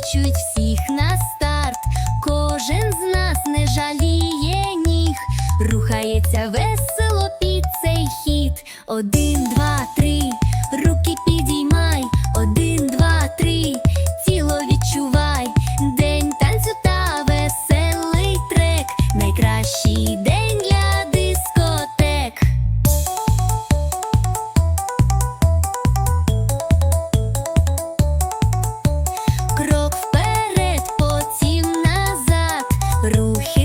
кличуть всіх на старт, кожен з нас не жаліє ніг, рухається весело під цей хід. Один, два, три. Рухи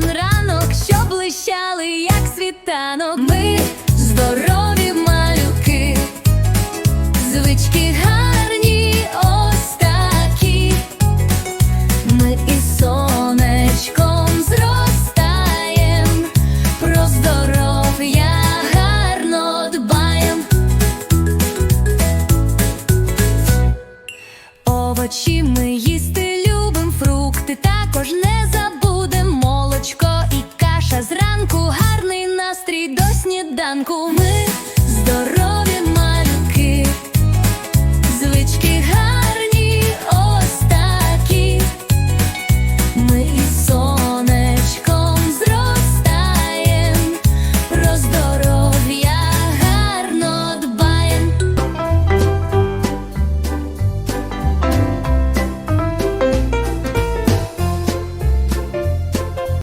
кожен ранок, що блищали, як світанок. Ми здорові малюки, звички гарні ось такі. Ми із сонечком зростаєм, про здоров'я гарно дбаєм. Овочі ми їсти любим, фрукти також не забуваємо ми здорові.